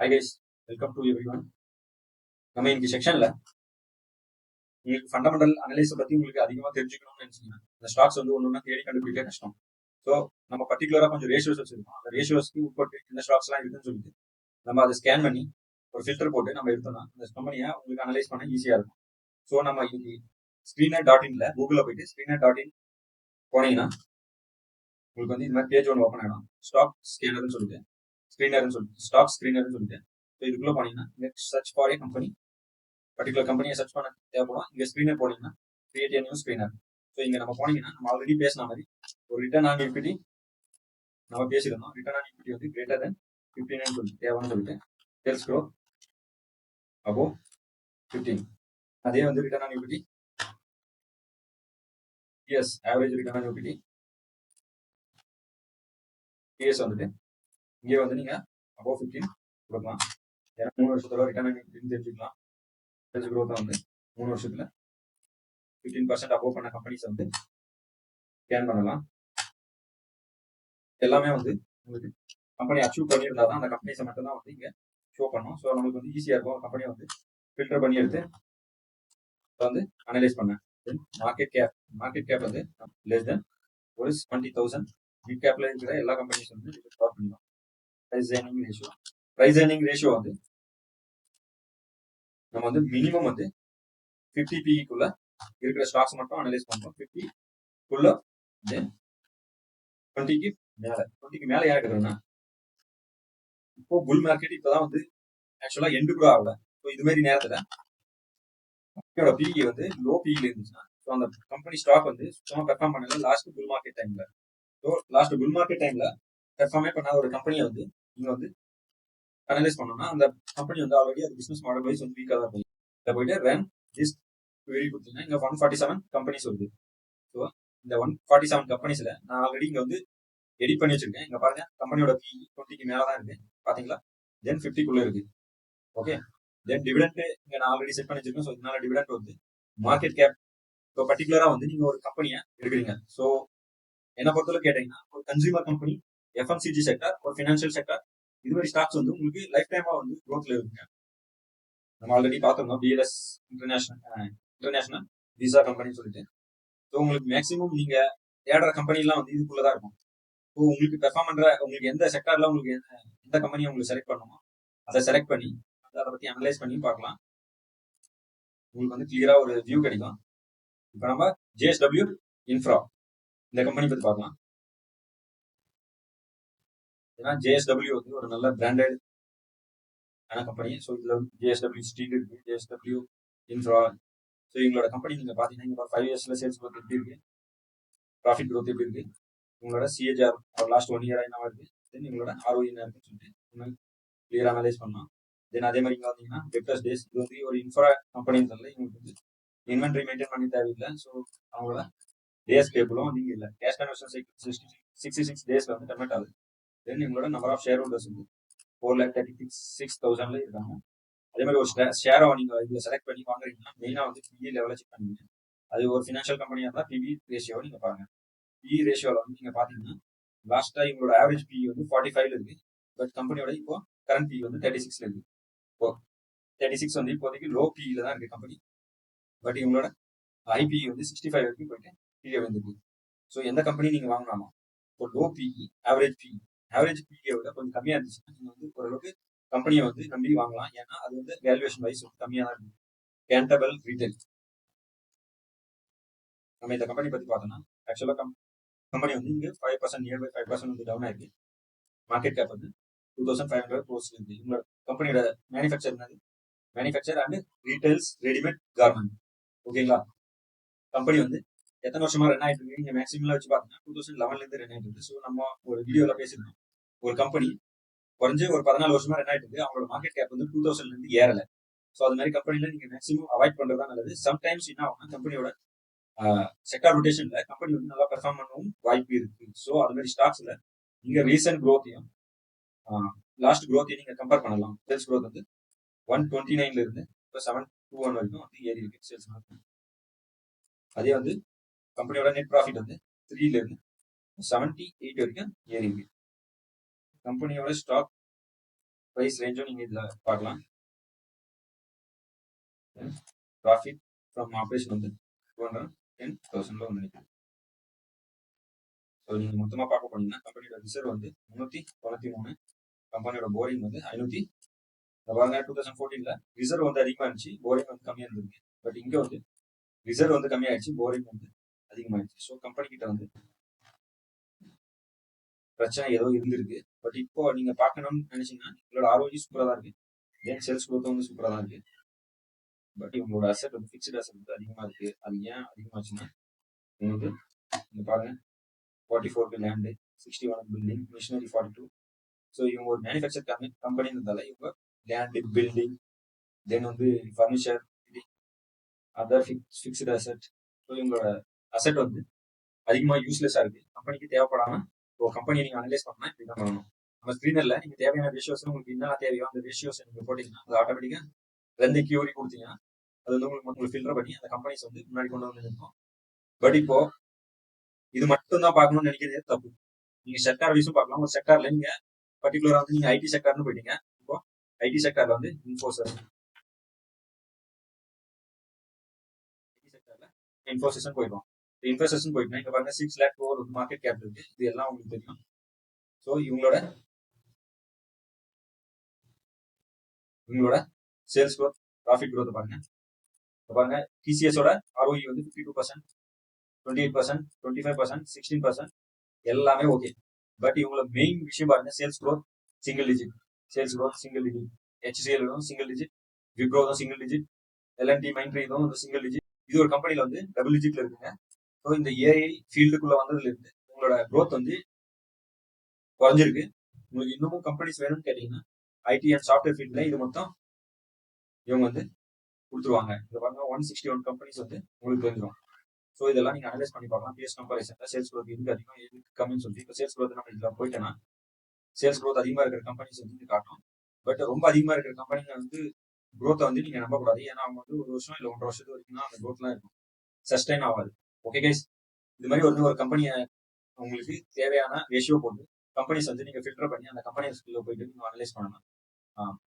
Hi guys welcome to everyone நம்ம இன்னைக்கு செக்ஷன்ல உங்களுக்கு ஃபண்டமெண்டல் அனலைஸை பத்தி உங்களுக்கு அதிகமா தெரிஞ்சுக்கணும்னு நினைச்சீங்கன்னா இந்த ஸ்டாக்ஸ் வந்து ஒன்று ஒன்றா தேடி கண்டுபிடிக்க கஷ்டம். ஸோ நம்ம பர்டிகுலராக கொஞ்சம் ரேஷியோஸ் வச்சிருக்கோம். அந்த ரேஷியோஸ்க்கு உட்பட்டு இந்த ஸ்டாக்ஸ் எல்லாம் இருக்குன்னு சொல்லிட்டு நம்ம அதை ஸ்கேன் பண்ணி ஒரு ஃபில்டர் போட்டு நம்ம எடுத்தோம்னா அந்த கம்பெனியை உங்களுக்கு அனலைஸ் பண்ண ஈஸியா இருக்கும். ஸோ நம்ம இன்னைக்கு ஸ்க்ரீனர் டாட் இன்ல கூகுளில் போயிட்டு ஸ்க்ரீனர் டாட் இன் போனீங்கன்னா உங்களுக்கு வந்து இந்த மாதிரி பேஜ் ஒன்று ஓப்பன் ஆகிடும் ஸ்டாக் ஸ்கேனர்னு சொல்லிட்டு. ஸ்க்ரீனர்னு சொல்லிட்டு ஸ்டாக் ஸ்க்ரீனர்னு சொல்லிட்டு ஸோ இதுக்குள்ள போனீங்கன்னா search for a company particular கம்பெனியை சர்ச் பண்ண தேவைப்படும். இங்கே ஸ்க்ரீனர் போனீங்கன்னா கிரியேட் நியூ ஸ்க்ரீனர் ஸோ இங்கே நம்ம போனீங்கன்னா நம்ம ஆல்ரெடி பேசின மாதிரி ஒரு ரிட்டர்ன் ஆன் இக்விட்டி நம்ம பேசியிருந்தோம். ரிட்டர்ன் ஆன் இக்விட்டி வந்து கிரேட்டர் தென் ஃபிஃப்டின்னு சொல்லி தேவைன்னு சொல்லிட்டு சேல்ஸ் க்ரோ அப்போ ஃபிஃப்டீன் அதே வந்து return on equity as average return on equity DS வந்துட்டு இங்கே வந்து நீங்கள் அபோவ் ஃபிஃப்டீன் கொடுக்கலாம். ஏன்னா மூணு வருஷத்தோட ரிட்டர்ன் அப்படின்னு தெரிஞ்சுக்கலாம் சேல்ஸ் க்ரோத்தை வந்து மூணு வருஷத்தில் ஃபிஃப்டீன் பர்சன்ட் அபோவ் பண்ண கம்பெனிஸ் வந்து ஸ்கேன் பண்ணலாம். எல்லாமே வந்து உங்களுக்கு கம்பெனி அச்சீவ் பண்ணியிருந்தா தான் அந்த கம்பெனிஸை மட்டும் தான் வந்து இங்கே ஷோ பண்ணும். ஸோ நம்மளுக்கு வந்து ஈஸியாக இருக்கும். கம்பெனியை வந்து ஃபில்டர் பண்ணி எடுத்து வந்து அனலைஸ் பண்ணேன் மார்க்கெட் கேப் மார்க்கெட் கேப் வந்து லெஸ் தென் ஒரு டுவெண்ட்டி தௌசண்ட் மிட் கேப்ல இருக்கிற எல்லா கம்பெனிஸ் வந்து கவர் பண்ணிடும் price earning ratio price earning ratio வந்து நம்ம வந்து மினிமம் வந்து ஃபிஃப்டி பிஇக்குள்ள இருக்கிற ஸ்டாக்ஸ் மட்டும் அனலைஸ் பண்ணுறோம் ஃபிஃப்டிக்குள்ள தென் டுவெண்ட்டிக்கு மேலே. டுவெண்ட்டிக்கு மேலே ஏன் இப்போ புல் மார்க்கெட் இப்போதான் வந்து ஆக்சுவலாக எண்டு கூட ஆகல. ஸோ இது மாதிரி நேரத்தில் கம்பெனியோட பிஇ வந்து லோ பிஇல இருந்துச்சுன்னா ஸோ அந்த கம்பெனி ஸ்டாக் வந்து சுத்தமாக பெர்ஃபார்ம் பண்ணல. லாஸ்ட் புல் மார்க்கெட் டைம்ல ஸோ லாஸ்ட் புல் மார்க்கெட் டைம்ல பெர்ஃபார்மே பண்ணாத ஒரு கம்பெனியை வந்து நீங்க வந்து அனலைஸ் பண்ணோம்னா அந்த கம்பெனி வந்து ஆல்ரெடி அது பிசினஸ் மாடல் வைஸ் வந்து வீக்காக தான் போய் இதில் போயிட்டு ரன் திஸ் வெளி கொடுத்தீங்கன்னா இங்கே ஒன் ஃபார்ட்டி செவன் கம்பெனிஸ் வருது. ஸோ இந்த ஒன் ஃபார்ட்டி செவன் கம்பெனிஸில் நான் ஆல்ரெடி இங்கே வந்து எடிட் பண்ணி வச்சிருக்கேன். இங்க பாருங்க கம்பெனியோட பி டுவெண்ட்டிக்கு மேல தான் இருக்கு. பாத்தீங்களா? தென் ஃபிஃப்டிக்குள்ள இருக்கு. ஓகே தென் டிவிடெண்ட் இங்கே நான் ஆல்ரெடி செட் பண்ணி வச்சிருக்கேன். ஸோ இதனால டிவிடெண்ட் வந்து மார்க்கெட் கேப் இப்போ பர்டிகுலராக வந்து நீங்க ஒரு கம்பெனியை எடுக்கிறீங்க. ஸோ என்னை பொறுத்தவரை கேட்டீங்கன்னா ஒரு கன்சியூமர் கம்பெனி எஃப்எம்சிஜி செக்டர் ஒரு ஃபினான்ஷியல் செக்டர் இது மாதிரி ஸ்டாக்ஸ் வந்து உங்களுக்கு லைஃப் டைமா வந்து க்ரோத்ல இருக்குங்க. நம்ம ஆல்ரெடி பார்த்துருந்தோம் பிஎல்எஸ் இன்டர்நேஷனல் இன்டர்நேஷனல் விசா கம்பெனின்னு சொல்லிட்டு. ஸோ உங்களுக்கு மேக்ஸிமம் நீங்க தேடுற கம்பெனிலாம் வந்து இதுக்குள்ள தான் இருக்கும். ஸோ உங்களுக்கு பெர்ஃபார்ம் பண்ற உங்களுக்கு எந்த செக்டர்ல உங்களுக்கு எந்த கம்பெனியை உங்களுக்கு செலக்ட் பண்ணணுமோ அதை செலக்ட் பண்ணி அதை பத்தி அனலைஸ் பண்ணி பார்க்கலாம். உங்களுக்கு வந்து கிளியரா ஒரு வியூ கிடைக்கும். இப்போ நம்ம ஜேஎஸ்டபிள்யூ இன்ஃப்ரா இந்த கம்பெனி பத்தி பார்க்கலாம். ஏன்னா ஜேஎஸ்டபிள்யூ வந்து ஒரு நல்ல பிராண்டட் ஆன கம்பெனி ஸோ இதுல வந்து ஜேஎஸ்டபிள்யூ ஸ்டீல் இருக்கு ஜேஎஸ்டபிள்யூ இன்ஃப்ரா ஸோ எங்களோட கம்பெனி நீங்க பாத்தீங்கன்னா இங்க ஃபைவ் இயர்ஸ்ல சேல்ஸ் growth எப்படி இருக்கு? ப்ராஃபிட் growth எப்படி இருக்கு? உங்களோட சிஏஜிஆர் லாஸ்ட் ஒன் இயர் என்ன இருக்கு தென் உங்களோட ஆர்ஓ என்ன இருக்குன்னு சொல்லிட்டு கிளியர் அனலைஸ் பண்ணலாம். தென் அதே மாதிரி இங்க பார்த்தீங்கன்னா வெக்டர்ஸ் டேஸ் இது வந்து ஒரு இன்ஃப்ரா கம்பெனின்னு சொல்லி இவங்களுக்கு வந்து இன்வென்ட்ரி மெயின்டைன் பண்ணி தேவையில்லை. ஸோ அவங்களோட டேஸ் பேபிளும் இங்கே இல்லை. Cash conversion sixty sixty six டேஸ்ல வந்து கன்வெர்ட் ஆகுது. தென் இவங்களோட நம்பர் ஆஃப் ஷேர் ஹோல்டர்ஸ் வந்து four lakh thirty six six தௌசண்ட்ல இருக்காங்க. அதே மாதிரி ஒரு ஷேரை நீங்க இதுல செலக்ட் பண்ணி வாங்குறீங்கன்னா மெயினா வந்து பிஇ லெவலில் செக் பண்ணுவீங்க அது ஒரு ஃபினான்ஷியல் கம்பெனியாக இருந்தால் பிபி ரேஷியோவை நீங்க பாருங்க. பி ரேஷியோவில் வந்து நீங்க பாத்தீங்கன்னா லாஸ்டா இவங்களோட ஆவரேஜ் பி வந்து ஃபார்ட்டி ஃபைவ்ல இருக்கு. பட் கம்பெனியோட இப்போ கரண்ட் பி வந்து தேர்ட்டி சிக்ஸ்ல இருக்கு. இப்போ தேர்ட்டி சிக்ஸ் வந்து இப்போதைக்கு லோ பிஇல தான் இருக்கு கம்பெனி பட் இவங்களோட ஐபி வந்து சிக்ஸ்டி ஃபைவ் வரைக்கும் போயிட்டு கீழே வந்துருக்கு. ஸோ எந்த கம்பெனி நீங்க வாங்கலாமா? இப்போ low PE average PE average PE விட கொஞ்சம் கம்மியா இருந்துச்சுன்னா நீங்க வந்து ஓரளவுக்கு கம்பெனியை வந்து நம்பி வாங்கலாம். ஏன்னா அது வந்து வேல்யூவேஷன் வைஸ் வந்து கம்மியா தான் இருக்கு கேண்டபிள் ரீட்டைல் நம்ம இந்த கம்பெனி பத்தி பார்த்தோம்னா ஆக்சுவலா கம்பெனி வந்து இங்கே five percent near by five percent வந்து டவுன் ஆயிருக்கு. மார்க்கெட் கேப் வந்து two thousand five hundred crores இருக்கு உங்களோட கம்பெனியோட மேனுஃபேக்சர் என்னது? Manufacture and retails readymade garment ஓகேங்களா கம்பெனி வந்து எத்தனை வருஷமா ரன் ஆயிட்டு இருக்கு? நீங்க மேக்ஸிமம் வச்சு பாத்தீங்கன்னா டூ தௌசண்ட் லெவன்ல இருந்து ரன் ஆயிட்டு இருக்கு. ஸோ நம்ம ஒரு வீடியோல பேசியிருந்தோம். ஒரு கம்பெனி குறைஞ்சு ஒரு பதினாலு வருஷமா ரன் ஆயிட்டு இருக்கு. அவங்களோட மார்க்கெட் கேப் வந்து டூ தௌசண்ட்ல இருந்து ஏறல. ஸோ அது மாதிரி கம்பெனில நீங்க மேக்ஸிமம் அவாய்ட் பண்றதா நல்லது. சம்டைம்ஸ் என்ன ஆகும்னா கம்பெனியோட செக்டார் ரொட்டேஷன்ல கம்பெனி வந்து நல்லா பெர்ஃபார்ம் பண்ணவும் வாய்ப்பு இருக்கு. ஸோ அது மாதிரி ஸ்டாக்ஸ்ல நீங்க ரீசன்ட் க்ரோத்தையும் லாஸ்ட் க்ரோத்தையும் நீங்க கம்பேர் பண்ணலாம். சேல்ஸ் க்ரோத் வந்து ஒன் டுவெண்ட்டி நைன்ல இருந்து இப்போ செவன் டூ ஒன் வரைக்கும் வந்து ஏறி இருக்கு சேல்ஸ் அதே வந்து கம்பெனியோட நெட் ப்ராஃபிட் வந்து த்ரீல இருந்து செவன்டி எயிட் வரைக்கும் ஏறி இருக்கு. கம்பெனியோட ஸ்டாக் ப்ரைஸ் ரேஞ்சும் நீங்கள் இதில் பார்க்கலாம். ப்ராஃபிட் ஃப்ரம் ஆப்ரேஷன் வந்து டூ ஹண்ட்ரட் டென் தௌசண்டில் வந்து நினைக்கிறேன் ஸோ நீங்கள் மொத்தமாக பார்க்க போனீங்கன்னா கம்பெனியோட ரிசர்வ் வந்து முந்நூற்றி தொண்ணூற்றி மூணு கம்பெனியோட போரிங் வந்து ஐநூற்றி பாருங்க டூ தௌசண்ட் ஃபோர்டீனில் ரிசர்வ் வந்து அதிகமாக இருந்துச்சு போரிங் வந்து கம்மியாக இருந்திருக்கு. பட் இங்கே வந்து ரிசர்வ் வந்து கம்மியாயிடுச்சு போரிங் வந்து அதிகமாகிடுச்சு ஸோ கம்பெனி கிட்ட வந்து பிரச்சனை ஏதோ இருந்திருக்கு. பட் இப்போ நீங்க பார்க்கணும்னு நினைச்சீங்கன்னா உங்களோட ஆரோஜி சூப்பரா தான் இருக்கு. ஏன் சேல்ஸ் குரோத் வந்து சூப்பரா தான் இருக்கு. பட் உங்களோட அசெட் வந்து ஃபிக்ஸ்டு அசெட் வந்து அதிகமா இருக்கு. அது ஏன் அதிகமாச்சுன்னா உங்களுக்கு இங்க பாருங்க. Forty four land sixty one building machinery forty two so இவங்க ஒரு மேனுஃபேக்சர் கம்பெனி கம்பெனின்றதால இவங்க லேண்டு பில்டிங் தென் வந்து furniture other fix fixed asset so இவங்களோட அசெட் வந்து அதிகமாக யூஸ்லெஸ்ஸாக இருக்கு. கம்பெனிக்கு தேவைப்படாம இப்போ கம்பெனி நீங்க அனலைஸ் பண்ணால் இப்படி தான் பண்ணணும். நம்ம ஸ்க்ரீனர்ல நீங்க தேவையான ரேஷியோஸ் உங்களுக்கு என்ன தேவையோ அந்த ரேஷியோஸ் நீங்க போட்டீங்கன்னா அது ஆட்டோமேட்டிக்கா ரெண்டு கியூரி கொடுத்தீங்கன்னா அது வந்து உங்களுக்கு உங்களுக்கு ஃபில்டர் பண்ணி அந்த கம்பெனிஸ் வந்து முன்னாடி கொண்டு வந்து பட் இப்போ இது மட்டும் தான் பார்க்கணும்னு நினைக்கிறதே தப்பு. நீங்க செக்டார் வைஸும் பார்க்கலாம். ஒரு செக்டார்ல நீங்க பர்டிகுலரா வந்து நீங்க ஐடி செக்டார்னு போயிட்டீங்க. இப்போ ஐடி செக்டார்ல வந்து இன்ஃபோசர் ஐடி போயிடும் இன்ஃபோசிஸ் போயிட்டுனா இங்க பாருங்க six lakh over market cap இருக்கு. இது எல்லாம் உங்களுக்கு தெரியும். ஸோ இவங்களோட உங்களோட சேல்ஸ் க்ரோத் ப்ராஃபிட் க்ரோத் பாருங்க பாருங்க. டிசிஎஸோட ஆர்ஓஇ வந்து fifty two percent twenty eight percent twenty five percent sixteen percent எல்லாமே ஓகே பட் இவங்களோட மெயின் விஷயம் பாருங்க sales growth single digit sales growth single digit HCL single digit விப்ரோதும் single digit L N T Mindtree இதுவும் single digit இது ஒரு கம்பெனியில் வந்து double டிஜிட்ல இருக்குங்க. ஸோ இந்த ஏஐ ஃபீல்டுக்குள்ள வந்ததுல இருந்து உங்களோட க்ரோத் வந்து குறைஞ்சிருக்கு. உங்களுக்கு இன்னமும் கம்பெனிஸ் வேணும்னு கேட்டிங்கன்னா ஐடி அண்ட் சாஃப்ட்வேர் ஃபீல்டில் இது மொத்தம் இவங்க வந்து கொடுத்துருவாங்க. இந்த பாருங்க ஒன் சிக்ஸ்டி ஒன் கம்பெனிஸ் வந்து உங்களுக்கு தெரிஞ்சிடும் ஸோ இதெல்லாம் நீங்கள் அனலைஸ் பண்ணி பார்க்கலாம். பிஎஸ் கம்பரிசன்ல சேல்ஸ் க்ரோத் எதுக்கு அதிகம் எதுக்கு கம்மின்னு சொல்லி இப்போ சேல்ஸ் க்ரோத் நம்ம இதில் போயிட்டேன்னா சேல்ஸ் க்ரோத் அதிகமாக இருக்கிற கம்பெனிஸ் வந்து காட்டும். பட் ரொம்ப அதிகமாக இருக்கிற கம்பெனிங்க வந்து க்ரோத்தை வந்து நீங்கள் நம்பக்கூடாது. ஏன்னா அவங்க வந்து ஒரு வருஷம் இல்லை ஒன்றரை வருஷத்து வரைக்கும் தான் அந்த க்ரோத்லாம் இருக்கும். சஸ்டைன் ஆகாது ஓகே கைஸ் இது மாதிரி வந்து ஒரு கம்பெனியை உங்களுக்கு தேவையான ரேஷியோ போட்டு கம்பெனிஸ் வந்து நீங்கள் ஃபில்டர் பண்ணி அந்த கம்பெனிஸ்க்குள்ள போயிட்டு நீங்கள் அனலைஸ் பண்ணணும்.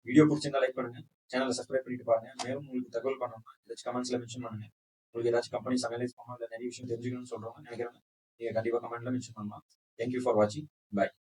வீடியோ பிடிச்சிருந்தா லைக் பண்ணுங்க. சேனலை சப்ஸ்கிரைப் பண்ணிட்டு பாருங்க. மேலும் உங்களுக்கு தகவல் பண்ணணும் ஏதாச்சும் கமெண்ட்ஸ்ல மென்ஷன் பண்ணுங்க. உங்களுக்கு ஏதாச்சும் கம்பெனிஸ் அனலைஸ் பண்ணணும் இல்லை நிறைய விஷயம் தெரிஞ்சுக்கணும்னு சொல்றவங்க நினைக்கிறேன் நீங்க கண்டிப்பா கமெண்ட்ல மென்ஷன் பண்ணலாம். தேங்க்யூ ஃபார் வாட்சிங் பாய்